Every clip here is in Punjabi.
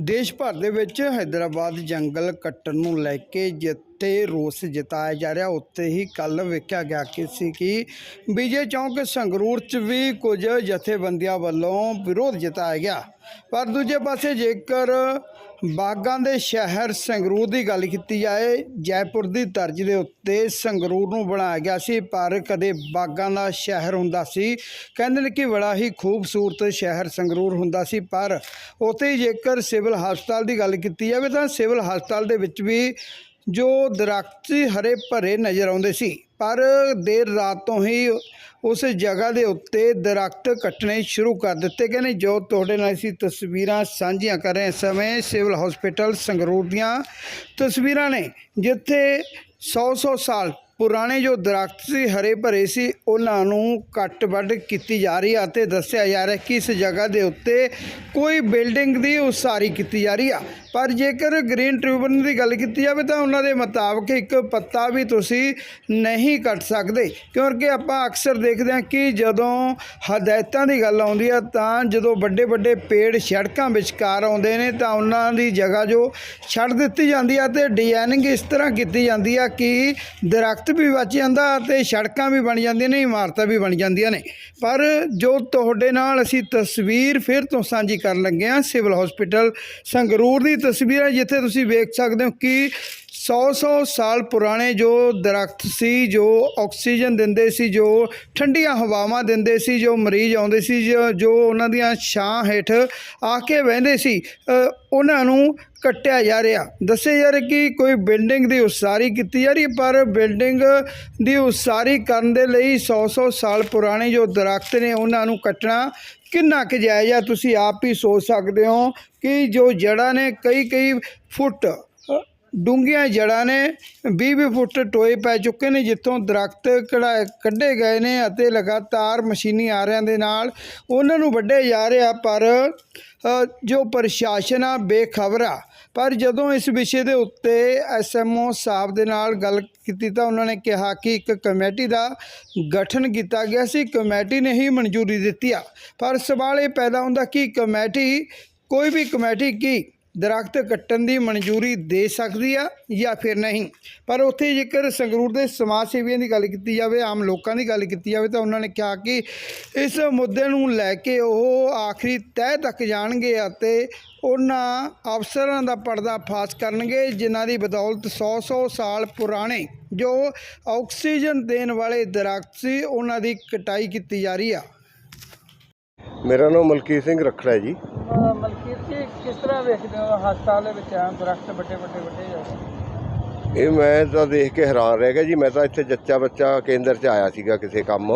ਦੇਸ਼ ਭਰ ਦੇ ਵਿੱਚ ਹైదరాబాద్ ਜੰਗਲ ਕੱਟਣ ਨੂੰ ਲੈ ਕੇ ਜਿੱਥੇ ਰੋਸ ਜਤਾਇਆ ਜਾ ਰਿਹਾ, ਉੱਥੇ ਹੀ ਕੱਲ ਵੇਖਿਆ ਗਿਆ ਕਿ ਸੀ ਕਿ ਵਿਜੇ ਚੌਂਕ ਸੰਗਰੂਰ 'ਚ ਵੀ ਕੁਝ ਜਥੇਬੰਦੀਆਂ ਵੱਲੋਂ ਵਿਰੋਧ ਜਤਾਇਆ ਗਿਆ। ਪਰ ਦੂਜੇ ਪਾਸੇ ਜੇਕਰ ਬਾਗਾਂ ਦੇ ਸ਼ਹਿਰ ਸੰਗਰੂਰ ਦੀ ਗੱਲ ਕੀਤੀ ਜਾਏ, ਜੈਪੁਰ ਦੀ ਤਰਜ਼ ਦੇ ਉੱਤੇ ਸੰਗਰੂਰ ਨੂੰ ਬਣਾਇਆ ਗਿਆ ਸੀ, ਪਰ ਕਦੇ ਬਾਗਾਂ ਦਾ ਸ਼ਹਿਰ ਹੁੰਦਾ ਸੀ। ਕਹਿੰਦੇ ਨੇ ਕਿ ਬੜਾ ਹੀ ਖੂਬਸੂਰਤ ਸ਼ਹਿਰ ਸੰਗਰੂਰ ਹੁੰਦਾ ਸੀ, ਪਰ ਉੱਥੇ ਹੀ ਜੇਕਰ ਸਿਵਲ ਹਸਪਤਾਲ ਦੀ ਗੱਲ ਕੀਤੀ ਜਾਵੇ ਤਾਂ ਸਿਵਲ ਹਸਪਤਾਲ ਦੇ ਵਿੱਚ ਵੀ ਜੋ ਦਰਖਤ ਹਰੇ ਭਰੇ ਨਜ਼ਰ ਆਉਂਦੇ ਸੀ, ਪਰ ਦੇਰ ਰਾਤ ਤੋਂ ਹੀ ਉਸ ਜਗ੍ਹਾ ਦੇ ਉੱਤੇ ਦਰਖਤ ਕੱਟਣੇ ਸ਼ੁਰੂ ਕਰ ਦਿੱਤੇ। ਗਏ ਨੇ ਜੋ ਤੁਹਾਡੇ ਨਾਲ ਅਸੀਂ ਤਸਵੀਰਾਂ ਸਾਂਝੀਆਂ ਕਰ ਰਹੇ ਸਮੇਂ ਸਿਵਲ ਹਸਪੀਟਲ ਸੰਗਰੂਰ ਦੀਆਂ ਤਸਵੀਰਾਂ ਨੇ, ਜਿੱਥੇ 100-100 ਸਾਲ ਪੁਰਾਣੇ ਜੋ ਦਰਖਤ ਸੀ, ਹਰੇ ਭਰੇ ਸੀ, ਉਹਨਾਂ ਨੂੰ ਕੱਟ ਵੱਢ ਕੀਤੀ ਜਾ ਰਹੀ ਹੈ ਅਤੇ ਦੱਸਿਆ ਜਾ ਰਿਹਾ ਕਿ ਇਸ ਜਗ੍ਹਾ ਦੇ ਉੱਤੇ ਕੋਈ ਬਿਲਡਿੰਗ ਦੀ ਉਸਾਰੀ ਕੀਤੀ ਜਾ ਰਹੀ ਆ ਪਰ ਜੇਕਰ ਗ੍ਰੀਨ ਟ੍ਰਿਬਿਊਨਲ ਦੀ ਗੱਲ ਕੀਤੀ ਜਾਵੇ ਤਾਂ ਉਹਨਾਂ ਦੇ ਮੁਤਾਬਕ ਇੱਕ ਪੱਤਾ ਵੀ ਤੁਸੀਂ ਨਹੀਂ ਕੱਟ ਸਕਦੇ। ਕਿਉਂਕਿ ਆਪਾਂ ਅਕਸਰ ਦੇਖਦੇ ਹਾਂ ਕਿ ਜਦੋਂ ਹਦਾਇਤਾਂ ਦੀ ਗੱਲ ਆਉਂਦੀ ਆ ਤਾਂ ਜਦੋਂ ਵੱਡੇ ਵੱਡੇ ਪੇੜ ਸੜਕਾਂ ਵਿਚਕਾਰ ਆਉਂਦੇ ਨੇ ਤਾਂ ਉਹਨਾਂ ਦੀ ਜਗ੍ਹਾ ਜੋ ਛੱਡ ਦਿੱਤੀ ਜਾਂਦੀ ਆ ਤੇ ਡਿਜ਼ਾਈਨਿੰਗ ਇਸ ਤਰ੍ਹਾਂ ਕੀਤੀ ਜਾਂਦੀ ਆ ਕਿ ਦਰਖਤ ਵੀ ਬਚ ਜਾਂਦਾ ਅਤੇ ਸੜਕਾਂ ਵੀ ਬਣ ਜਾਂਦੀਆਂ ਨੇ, ਇਮਾਰਤਾਂ ਵੀ ਬਣ ਜਾਂਦੀਆਂ ਨੇ। ਪਰ ਜੋ ਤੁਹਾਡੇ ਨਾਲ ਅਸੀਂ ਤਸਵੀਰ ਫਿਰ ਤੋਂ ਸਾਂਝੀ ਕਰਨ ਲੱਗੇ ਹਾਂ, ਸਿਵਲ ਹਸਪੀਟਲ ਸੰਗਰੂਰ ਦੀ ਤਸਵੀਰਾਂ ਜਿੱਥੇ ਤੁਸੀਂ ਵੇਖ ਸਕਦੇ ਹੋ ਕਿ 100-100 ਸਾਲ ਪੁਰਾਣੇ ਜੋ ਦਰਖਤ ਸੀ, ਜੋ ਆਕਸੀਜਨ ਦਿੰਦੇ ਸੀ, ਜੋ ਠੰਡੀਆਂ ਹਵਾਵਾਂ ਦਿੰਦੇ ਸੀ, ਜੋ ਮਰੀਜ਼ ਆਉਂਦੇ ਸੀ, ਜੋ ਜੋ ਉਹਨਾਂ ਦੀਆਂ ਛਾਂ ਹੇਠ ਆ ਕੇ ਬਹਿੰਦੇ ਸੀ ਉਹਨਾਂ ਨੂੰ ਕੱਟਿਆ ਜਾ ਰਿਹਾ। ਦੱਸਿਆ ਜਾ ਰਿਹਾ ਕਿ ਕੋਈ ਬਿਲਡਿੰਗ ਦੀ ਉਸਾਰੀ ਕੀਤੀ ਜਾ ਰਹੀ ਪਰ ਬਿਲਡਿੰਗ ਦੀ ਉਸਾਰੀ ਕਰਨ ਦੇ ਲਈ 100-100 ਸਾਲ ਪੁਰਾਣੇ ਜੋ ਦਰਖਤ ਨੇ ਉਹਨਾਂ ਨੂੰ ਕੱਟਣਾ ਕਿੰਨਾ ਕੁ ਜਾਇਜ਼ ਆ ਤੁਸੀਂ ਆਪ ਹੀ ਸੋਚ ਸਕਦੇ ਹੋ ਕਿ ਜੋ ਜੜ੍ਹਾਂ ਨੇ ਕਈ ਕਈ ਫੁੱਟ ਡੂੰਘੀਆਂ ਜੜ੍ਹਾਂ ਨੇ 20-20 ਫੁੱਟ ਟੋਏ ਪੈ ਚੁੱਕੇ ਨੇ, ਜਿੱਥੋਂ ਦਰਖਤ ਕਢਾਏ ਕੱਢੇ ਗਏ ਨੇ ਅਤੇ ਲਗਾਤਾਰ ਮਸ਼ੀਨੀ ਆਰਿਆਂ ਦੇ ਨਾਲ ਉਹਨਾਂ ਨੂੰ ਵੱਢੇ ਜਾ ਰਿਹਾ, ਪਰ ਜੋ ਪ੍ਰਸ਼ਾਸਨ ਆ, ਬੇਖਬਰ ਆ। ਪਰ ਜਦੋਂ ਇਸ ਵਿਸ਼ੇ ਦੇ ਉੱਤੇ ਐਸਐਮਓ ਸਾਹਿਬ ਦੇ ਨਾਲ ਗੱਲ ਕੀਤੀ ਤਾਂ ਉਹਨਾਂ ਨੇ ਕਿਹਾ ਕਿ ਇੱਕ ਕਮੇਟੀ ਦਾ ਗਠਨ ਕੀਤਾ ਗਿਆ ਸੀ, ਕਮੇਟੀ ਨੇ ਹੀ ਮਨਜ਼ੂਰੀ ਦਿੱਤੀ ਆ। ਪਰ ਸਵਾਲ ਇਹ ਪੈਦਾ ਹੁੰਦਾ ਕਿ ਕਮੇਟੀ, ਕੋਈ ਵੀ ਕਮੇਟੀ ਕੀ ਦਰਖਤ ਕੱਟਣ ਦੀ ਮਨਜ਼ੂਰੀ ਦੇ ਸਕਦੀ ਆ ਜਾਂ ਫਿਰ ਨਹੀਂ? ਪਰ ਉੱਥੇ ਜੇਕਰ ਸੰਗਰੂਰ ਦੇ ਸਮਾਜ ਸੇਵੀਆਂ ਦੀ ਗੱਲ ਕੀਤੀ ਜਾਵੇ, ਆਮ ਲੋਕਾਂ ਦੀ ਗੱਲ ਕੀਤੀ ਜਾਵੇ ਤਾਂ ਉਹਨਾਂ ਨੇ ਕਿਹਾ ਕਿ ਇਸ ਮੁੱਦੇ ਨੂੰ ਲੈ ਕੇ ਉਹ ਆਖਰੀ ਤਹਿ ਤੱਕ ਜਾਣਗੇ ਅਤੇ ਉਹਨਾਂ ਅਫਸਰਾਂ ਦਾ ਪਰਦਾ ਫਾਸ ਕਰਨਗੇ, ਜਿਨ੍ਹਾਂ ਦੀ ਬਦੌਲਤ 100-100 ਸਾਲ ਪੁਰਾਣੇ ਜੋ ਆਕਸੀਜਨ ਦੇਣ ਵਾਲੇ ਦਰਖਤ ਸੀ, ਉਹਨਾਂ ਦੀ ਕਟਾਈ ਕੀਤੀ ਜਾ ਰਹੀ ਆ। ਮੇਰਾ ਨਾਮ ਮਲਕੀਤ ਸਿੰਘ ਰਖੜਾ ਜੀ। ਕਿਸ ਤਰ੍ਹਾਂ ਵੇਖਦੇ ਹੋ, ਹਸਪਤਾਲ ਦੇ ਵਿੱਚ ਆ ਦਰਖਤ ਵੱਡੇ ਵੱਡੇ ਵੱਡੇ ਜਾਂਦੇ ਇਹ ਮੈਂ ਤਾਂ ਦੇਖ ਕੇ ਹੈਰਾਨ ਰਹਿ ਗਿਆ ਜੀ, ਮੈਂ ਤਾਂ ਇੱਥੇ ਜੱਚਾ ਬੱਚਾ ਕੇਂਦਰ 'ਚ ਆਇਆ ਸੀਗਾ ਕਿਸੇ ਕੰਮ।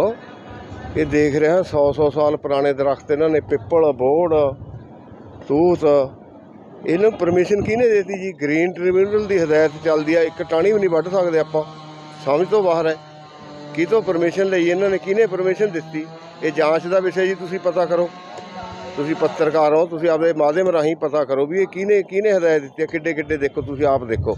ਇਹ ਦੇਖ ਰਿਹਾ 100-100 ਸਾਲ ਪੁਰਾਣੇ ਦਰਖਤ ਇਹਨਾਂ ਨੇ ਪਿੱਪਲ, ਬੋੜ, ਤੂਤ। ਇਹਨੂੰ ਪਰਮਿਸ਼ਨ ਕਿਹਨੇ ਦਿੱਤੀ ਜੀ? ਗ੍ਰੀਨ ਟ੍ਰਿਬਿਊਨਲ ਦੀ ਹਦਾਇਤ ਚੱਲਦੀ ਆ, ਇੱਕ ਟਾਣੀ ਵੀ ਨਹੀਂ ਵੱਢ ਸਕਦੇ ਆਪਾਂ। ਸਮਝ ਤੋਂ ਬਾਹਰ ਹੈ। ਕੀ ਤੋਂ ਪਰਮਿਸ਼ਨ ਲਈ ਇਹਨਾਂ ਨੇ, ਕਿਹਨੇ ਪਰਮਿਸ਼ਨ ਦਿੱਤੀ? ਇਹ ਜਾਂਚ ਦਾ ਵਿਸ਼ਾ ਜੀ, ਤੁਸੀਂ ਪਤਾ ਕਰੋ। ਤੁਸੀਂ ਪੱਤਰਕਾਰ ਹੋ ਤੁਸੀਂ ਆਪਦੇ ਮਾਧਿਅਮ ਰਾਹੀਂ ਪਤਾ ਕਰੋ ਵੀ ਇਹ ਕਿਹਨੇ ਕਿਹਨੇ ਹਦਾਇਤ ਦਿੱਤੀ ਹੈ ਕਿੱਡੇ ਕਿੱਡੇ ਦੇਖੋ ਤੁਸੀਂ ਆਪ ਦੇਖੋ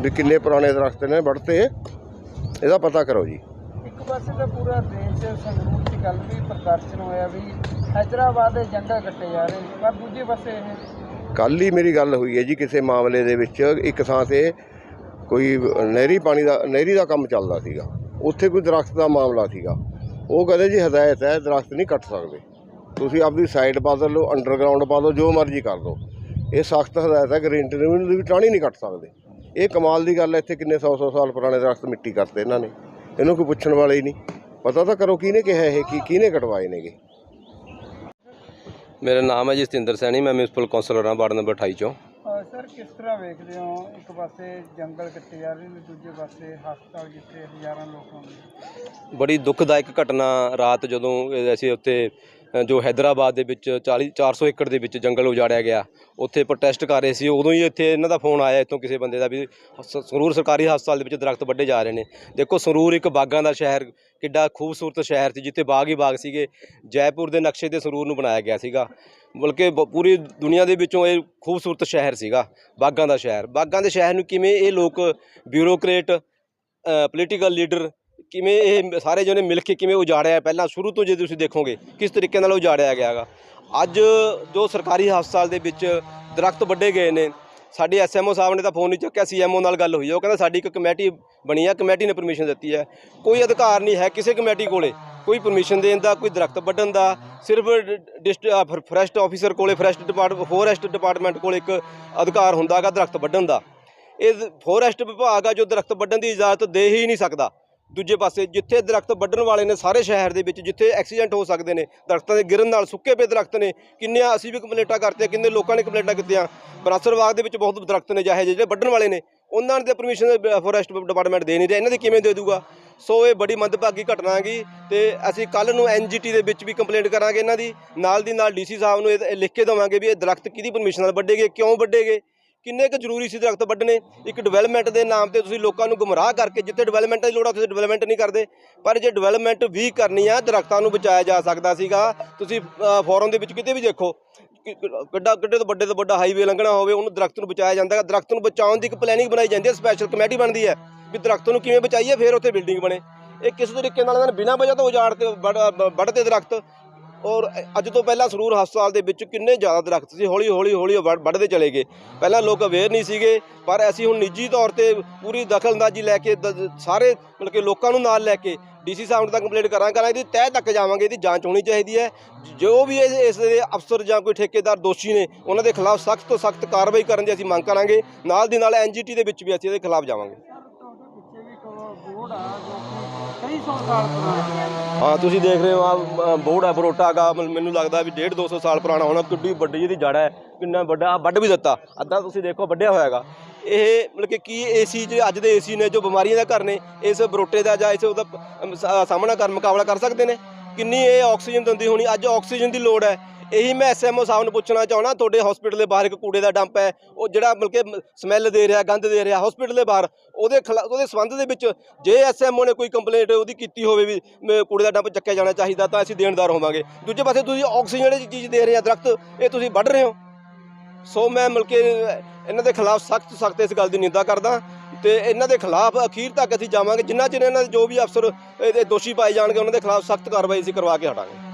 ਵੀ ਕਿੰਨੇ ਪੁਰਾਣੇ ਦਰਖਤ ਨੇ ਵੜਤੇ ਇਹਦਾ ਪਤਾ ਕਰੋ ਜੀ। ਇੱਕ ਪਾਸੇ ਤਾਂ ਪੂਰਾ ਦੇਸ਼ ਸੰਗਰੂਰ ਦੀ ਗੱਲ ਵੀ ਪ੍ਰਦਰਸ਼ਨ ਹੋਇਆ ਵੀ ਹੈਦਰਾਬਾਦ ਦੇ ਜੰਗਲ ਕੱਟੇ ਜਾ ਰਹੇ ਪਰ ਦੂਜੇ ਪਾਸੇ ਇਹ ਕੱਲ ਹੀ ਮੇਰੀ ਗੱਲ ਹੋਈ ਹੈ ਜੀ ਕਿਸੇ ਮਾਮਲੇ ਦੇ ਵਿੱਚ। ਇੱਕ ਥਾਂ ਤੇ ਕੋਈ ਨਹਿਰੀ ਪਾਣੀ ਦਾ ਨਹਿਰੀ ਦਾ ਕੰਮ ਚੱਲਦਾ ਸੀਗਾ। ਉੱਥੇ ਕੋਈ ਦਰਖਤ ਦਾ ਮਾਮਲਾ ਸੀਗਾ। ਉਹ ਕਹਿੰਦੇ ਜੀ ਹਦਾਇਤ ਹੈ ਦਰਖਤ ਨਹੀਂ ਕੱਟ ਸਕਦੇ। ਤੁਸੀਂ ਆਪਦੀ ਸਾਈਡ ਬਦਲ ਲਓ ਅੰਡਰਗਰਾਉਂਡ ਪਾ ਦਿਓ ਜੋ ਮਰਜ਼ੀ ਕਰ ਦਿਓ। ਇਹ ਸਖਤ ਹਦਾਇਤ ਹੈ ਗ੍ਰੀਨ ਟ੍ਰਿਬਿਊਨਲ ਦੀ ਵੀ ਟਾਹਣੀ ਨਹੀਂ ਕੱਟ ਸਕਦੇ। ਇਹ ਕਮਾਲ ਦੀ ਗੱਲ ਹੈ ਇੱਥੇ ਕਿੰਨੇ 100-100 ਸਾਲ ਪੁਰਾਣੇ ਦਰਖਤ ਮਿੱਟੀ ਕਰਤੇ ਇਹਨਾਂ ਨੇ। ਇਹਨੂੰ ਕੋਈ ਪੁੱਛਣ ਵਾਲਾ ਹੀ ਨਹੀਂ। ਪਤਾ ਤਾਂ ਕਰੋ ਕਿਹਨੇ ਕਿਹਾ ਇਹ ਕੀ ਕਿਹਨੇ ਕਟਵਾਏ ਨੇਗੇ। ਮੇਰਾ ਨਾਮ ਹੈ ਜੀ ਸਤਿੰਦਰ ਸੈਣੀ ਮੈਂ ਮਿਊਨਿਸਪਲ ਕੌਂਸਲਰ ਹਾਂ ਵਾਰਡ ਨੰਬਰ 28 ਚੋਂ। ਸਰ ਕਿਸ ਤਰ੍ਹਾਂ ਵੇਖਦੇ ਹੋ? ਇੱਕ ਪਾਸੇ ਜੰਗਲ ਕੱਟੇ ਜਾ ਰਹੇ ਨੇ ਦੂਜੇ ਪਾਸੇ ਹਸਪਤਾਲ ਜਿੱਥੇ ਹਜ਼ਾਰਾਂ ਲੋਕ ਆਉਂਦੇ ਬੜੀ ਦੁਖਦਾਇਕ ਘਟਨਾ ਰਾਤ ਜਦੋਂ ਅਸੀਂ ਉੱਥੇ ਅ, ਜੋ ਹੈਦਰਾਬਾਦ ਦੇ ਵਿੱਚ 40 400 ਏਕੜ ਦੇ ਵਿੱਚ ਜੰਗਲ ਉਜਾੜਿਆ ਗਿਆ। ਉੱਥੇ ਪ੍ਰੋਟੈਸਟ ਕਰ ਰਹੇ ਸੀ। ਉਦੋਂ ਹੀ ਇੱਥੇ ਇਹਨਾਂ ਦਾ ਫੋਨ ਆਇਆ ਇੱਥੋਂ ਕਿਸੇ ਬੰਦੇ ਦਾ ਵੀ, ਸ- ਸੰਗਰੂਰ ਸਰਕਾਰੀ ਹਸਪਤਾਲ ਦੇ ਵਿੱਚ ਦਰਖਤ ਵੱਢੇ ਜਾ ਰਹੇ ਨੇ। ਦੇਖੋ ਸੰਗਰੂਰ ਇੱਕ ਬਾਗਾਂ ਦਾ ਸ਼ਹਿਰ, ਕਿੱਡਾ ਖੂਬਸੂਰਤ ਸ਼ਹਿਰ ਸੀ, ਜਿੱਥੇ ਬਾਗ ਹੀ ਬਾਗ ਸੀਗੇ। ਜੈਪੁਰ ਦੇ ਨਕਸ਼ੇ ਤੇ ਸੰਗਰੂਰ ਨੂੰ ਬਣਾਇਆ ਗਿਆ ਸੀਗਾ। ਬਲਕਿ ਬ- ਪੂਰੀ ਦੁਨੀਆ ਦੇ ਵਿੱਚੋਂ ਇਹ ਖੂਬਸੂਰਤ ਸ਼ਹਿਰ ਸੀਗਾ, ਬਾਗਾਂ ਦਾ ਸ਼ਹਿਰ। ਬਾਗਾਂ ਦੇ ਸ਼ਹਿਰ ਨੂੰ ਕਿਵੇਂ ਇਹ ਲੋਕ ਬਿਊਰੋਕਰੇਟ ਪੋਲੀਟੀਕਲ ਲੀਡਰ ਕਿਵੇਂ ਇਹ ਸਾਰੇ ਜਣੇ ਮਿਲ ਕੇ ਕਿਵੇਂ ਉਜਾੜਿਆ ਪਹਿਲਾਂ ਸ਼ੁਰੂ ਤੋਂ ਜੇ ਤੁਸੀਂ ਦੇਖੋਗੇ, ਕਿਸ ਤਰੀਕੇ ਨਾਲ ਉਜਾੜਿਆ ਗਿਆ ਹੈਗਾ। ਅੱਜ ਜੋ ਸਰਕਾਰੀ ਹਸਪਤਾਲ ਦੇ ਵਿੱਚ ਦਰਖਤ ਵੱਡੇ ਗਏ ਨੇ, ਸਾਡੇ ਐਸਐਮਓ ਸਾਹਿਬ ਨੇ ਤਾਂ ਫੋਨ ਨਹੀਂ ਚੁੱਕਿਆ ਸੀਐਮਓ ਨਾਲ ਗੱਲ ਹੋਈ ਹੈ। ਉਹ ਕਹਿੰਦਾ ਸਾਡੀ ਇੱਕ ਕਮੇਟੀ ਬਣੀ ਹੈ ਕਮੇਟੀ ਨੇ ਪਰਮਿਸ਼ਨ ਦਿੱਤੀ ਹੈ। ਕੋਈ ਅਧਿਕਾਰ ਨਹੀਂ ਹੈ ਕਿਸੇ ਕਮੇਟੀ ਕੋਲੇ। ਕੋਈ ਪਰਮਿਸ਼ਨ ਦੇਣ ਦਾ, ਕੋਈ ਦਰਖਤ ਵੱਢਣ ਦਾ, ਸਿਰਫ ਡਿਸਟ ਫੋਰੈਸਟ ਆਫੀਸਰ ਕੋਲੇ, ਫੋਰੈਸਟ ਡਿਪਾਰਟਮੈਂਟ ਫੋਰੈਸਟ ਡਿਪਾਰਟਮੈਂਟ ਕੋਲ ਇੱਕ ਅਧਿਕਾਰ ਹੁੰਦਾਗਾ ਦਰਖਤ ਵੱਢਣ ਦਾ। ਇਹ ਫੋਰੈਸਟ ਵਿਭਾਗ ਆ ਜੋ ਦਰਖਤ ਵੱਢਣ ਦੀ ਇਜਾਜ਼ਤ ਦੇ ਹੀ ਨਹੀਂ ਸਕਦਾ। ਦੂਜੇ ਪਾਸੇ ਜਿੱਥੇ ਦਰਖਤ ਵੱਢਣ ਵਾਲੇ ਨੇ ਸਾਰੇ ਸ਼ਹਿਰ ਦੇ ਵਿੱਚ ਜਿੱਥੇ ਐਕਸੀਡੈਂਟ ਹੋ ਸਕਦੇ ਨੇ, ਦਰਖਤਾਂ ਦੇ ਗਿਰਨ ਨਾਲ ਸੁੱਕੇ ਪਏ ਦਰਖਤ ਨੇ, ਕਿੰਨੀਆਂ ਅਸੀਂ ਵੀ ਕੰਪਲੇਂਟਾਂ ਕਰਤੀਆਂ, ਕਿੰਨੇ ਲੋਕਾਂ ਨੇ ਕੰਪਲੇਂਟਾਂ ਕੀਤੀਆਂ। ਬਰਾਸਰ ਬਾਗ ਦੇ ਵਿੱਚ ਬਹੁਤ ਦਰਖਤ ਨੇ ਜਿਹੇ ਜਿਹੜੇ ਵੱਢਣ ਵਾਲੇ ਨੇ, ਉਹਨਾਂ ਦੇ ਪਰਮਿਸ਼ਨ ਫੋਰੈਸਟ ਡਿਪਾਰਟਮੈਂਟ ਦੇ ਨਹੀਂ ਰਿਹਾ, ਇਹਨਾਂ ਦੀ ਕਿਵੇਂ ਦੇ ਦੂਗਾ? ਸੋ ਇਹ ਬੜੀ ਮੰਦਭਾਗੀ ਘਟਨਾ ਹੈਗੀ ਤੇ ਅਸੀਂ ਕੱਲ ਨੂੰ ਐਨਜੀਟੀ ਦੇ ਵਿੱਚ ਵੀ ਕੰਪਲੇਂਟ ਕਰਾਂਗੇ ਇਹਨਾਂ ਦੀ, ਨਾਲ ਦੀ ਨਾਲ ਡੀਸੀ ਸਾਹਿਬ ਨੂੰ ਇਹ ਲਿਖ ਕੇ ਦੇਵਾਂਗੇ ਵੀ ਇਹ ਦਰਖਤ ਕਿਹਦੀ ਪਰਮਿਸ਼ਨ ਨਾਲ ਵੱਢੇ ਗਏ ਕਿਉਂ ਵੱਢੇ ਗਏ ਕਿੰਨੇ ਕੁ ਜ਼ਰੂਰੀ ਸੀ ਦਰਖਤ ਵੱਢਣੇ? ਇੱਕ ਡਿਵੈਲਪਮੈਂਟ ਦੇ ਨਾਮ ਤੇ ਤੁਸੀਂ ਲੋਕਾਂ ਨੂੰ ਗੁੰਮਰਾਹ ਕਰਕੇ ਜਿੱਥੇ ਡਿਵੈਲਪਮੈਂਟ ਦੀ ਲੋੜ ਆ, ਉੱਥੇ ਡਿਵੈਲਪਮੈਂਟ ਨਹੀਂ ਕਰਦੇ। ਪਰ ਜੇ ਡਿਵੈਲਪਮੈਂਟ ਵੀ ਕਰਨੀ ਆ, ਦਰਖਤਾਂ ਨੂੰ ਬਚਾਇਆ ਜਾ ਸਕਦਾ ਸੀਗਾ। ਤੁਸੀਂ ਫੋਰਨ ਦੇ ਵਿੱਚ ਕਿਤੇ ਵੀ ਦੇਖੋ ਕਿੱਡਾ, ਕਿੱਡੇ ਤੋਂ ਵੱਡੇ ਤੋਂ ਵੱਡਾ ਹਾਈਵੇ ਲੰਘਣਾ ਹੋਵੇ, ਉਹਨੂੰ ਦਰਖਤ ਨੂੰ ਬਚਾਇਆ ਜਾਂਦਾ ਹੈ ਦਰਖਤ ਨੂੰ ਬਚਾਉਣ ਦੀ ਇੱਕ ਪਲੈਨਿੰਗ ਬਣਾਈ ਜਾਂਦੀ ਹੈ ਸਪੈਸ਼ਲ ਕਮੇਟੀ ਬਣਦੀ ਹੈ, ਵੀ ਦਰਖਤ ਨੂੰ ਕਿਵੇਂ ਬਚਾਈਏ, ਫਿਰ ਉੱਥੇ ਬਿਲਡਿੰਗ ਬਣੇ। ਇਹ ਕਿਸੇ ਤਰੀਕੇ ਨਾਲ ਇਹਨਾਂ ਨੇ ਬਿਨਾਂ ਵਜ੍ਹਾ ਤੋਂ ਉਜਾੜ ਤੇ ਵੱਢਦੇ ਦਰਖਤ। ਔਰ ਅੱਜ ਤੋਂ ਪਹਿਲਾਂ ਸਰੂਰ ਹਸਪਤਾਲ ਦੇ ਵਿੱਚ ਕਿੰਨੇ ਜ਼ਿਆਦਾ ਦਰਖਤ ਸੀ, ਹੌਲੀ ਹੌਲੀ ਹੌਲੀ ਵੱਢਦੇ ਚਲੇ ਗਏ। ਪਹਿਲਾਂ ਲੋਕ ਅਵੇਅਰ ਨਹੀਂ ਸੀਗੇ, ਪਰ ਅਸੀਂ ਹੁਣ ਨਿੱਜੀ ਤੌਰ ਤੇ ਪੂਰੀ ਦਖਲਅੰਦਾਜ਼ੀ ਲੈ ਕੇ ਦ- ਸਾਰੇ ਮਤਲਬ ਕਿ ਲੋਕਾਂ ਨੂੰ ਨਾਲ ਲੈ ਕੇ ਡੀਸੀ ਸਾਹਿਬ ਨੂੰ ਤਾਂ ਕੰਪਲੇਂਟ ਕਰਾਂ ਕਰਾਂ, ਇਹਦੀ ਤਹਿ ਤੱਕ ਜਾਵਾਂਗੇ, ਇਹਦੀ ਜਾਂਚ ਹੋਣੀ ਚਾਹੀਦੀ ਹੈ। ਜੋ ਵੀ ਇਹ- ਇਸ ਦੇ ਅਫਸਰ ਜਾਂ ਕੋਈ ਠੇਕੇਦਾਰ ਦੋਸ਼ੀ ਨੇ, ਉਹਨਾਂ ਦੇ ਖਿਲਾਫ ਸਖਤ ਤੋਂ ਸਖਤ ਕਾਰਵਾਈ ਕਰਨ ਦੀ ਅਸੀਂ ਮੰਗ ਕਰਾਂਗੇ। ਨਾਲ ਦੀ ਨਾਲ ਐਨਜੀਟੀ ਦੇ ਵਿੱਚ ਵੀ ਅਸੀਂ ਇਹਦੇ ਖਿਲਾਫ ਜਾਵਾਂਗੇ। ਹਾਂ, ਤੁਸੀਂ ਦੇਖ ਰਹੇ ਹੋ ਆ ਬੋਰਡ ਹੈ ਬਰੋਟਾ ਦਾ ਮੈਨੂੰ ਲੱਗਦਾ ਵੀ 1.5 200 ਸਾਲ ਪੁਰਾਣਾ ਹੋਣਾ, ਕਿੱਡੀ ਵੱਡੀ ਜਿਹਦੀ ਜੜ ਹੈ, ਕਿੰਨਾ ਵੱਡਾ, ਆਹ ਵੱਢ ਵੀ ਦਿੱਤਾ। ਅੱਧਾ ਤੁਸੀਂ ਦੇਖੋ ਵੱਡਿਆ ਹੋਇਆ ਹੈਗਾ। ਇਹ ਮਤਲਬ ਕਿ ਕੀ ਏਸੀ ਚ, ਅੱਜ ਦੇ ਏਸੀ ਨੇ ਜੋ ਬਿਮਾਰੀਆਂ ਦਾ ਘਰ ਨੇ, ਇਸ ਬਰੋਟੇ ਦਾ ਜਾਂ ਇਸ ਉਹਦਾ ਸਾਹਮਣਾ ਕਰ, ਮੁਕਾਬਲਾ ਕਰ ਸਕਦੇ ਨੇ? ਕਿੰਨੀ ਇਹ ਆਕਸੀਜਨ ਦਿੰਦੀ ਹੋਣੀ? ਅੱਜ ਆਕਸੀਜਨ ਦੀ ਲੋੜ ਹੈ। ਇਹੀ ਮੈਂ ਐਸਐਮਓ ਸਾਹਿਬ ਨੂੰ ਪੁੱਛਣਾ ਚਾਹਣਾ ਤੁਹਾਡੇ ਹਸਪੀਟਲ ਦੇ ਬਾਹਰ ਇੱਕ ਕੂੜੇ ਦਾ ਡੰਪ ਹੈ, ਉਹ ਜਿਹੜਾ ਮਤਲਬ ਕਿ ਸਮੈਲ ਦੇ ਰਿਹਾ ਗੰਦ ਦੇ ਰਿਹਾ ਹਸਪੀਟਲ ਦੇ ਬਾਹਰ, ਉਹਦੇ ਖਿਲਾ- ਉਹਦੇ ਸੰਬੰਧ ਦੇ ਵਿੱਚ ਜੇ ਐਸਐਮਓ ਨੇ ਕੋਈ ਕੰਪਲੇਂਟ ਉਹਦੀ ਕੀਤੀ ਹੋਵੇ ਵੀ ਕੂੜੇ ਦਾ ਡੰਪ ਚੱਕਿਆ ਜਾਣਾ ਚਾਹੀਦਾ, ਤਾਂ ਅਸੀਂ ਦੇਣਦਾਰ ਹੋਵਾਂਗੇ। ਦੂਜੇ ਪਾਸੇ ਤੁਸੀਂ ਆਕਸੀਜਨ ਵਾਲੀ ਚੀਜ਼ ਦੇ ਰਹੇ ਆ, ਦਰਖਤ, ਇਹ ਤੁਸੀਂ ਵੱਢ ਰਹੇ ਹੋ। ਸੋ ਮੈਂ ਮਿਲ ਕੇ ਇਹਨਾਂ ਦੇ ਖਿਲਾਫ ਸਖਤ ਸਖਤ ਇਸ ਗੱਲ ਦੀ ਨਿੰਦਾ ਕਰਦਾ ਤੇ ਇਹਨਾਂ ਦੇ ਖਿਲਾਫ ਅਖੀਰ ਤੱਕ ਅਸੀਂ ਜਾਵਾਂਗੇ, ਜਿੰਨਾ ਚਿਰ ਇਹਨਾਂ ਦੇ ਜੋ ਵੀ ਅਫਸਰ ਦੋਸ਼ੀ ਪਾਏ ਜਾਣਗੇ, ਉਹਨਾਂ ਦੇ ਖਿਲਾਫ ਸਖਤ ਕਾਰਵਾਈ ਅਸੀਂ ਕਰਵਾ ਕੇ ਹਟਾਂਗੇ।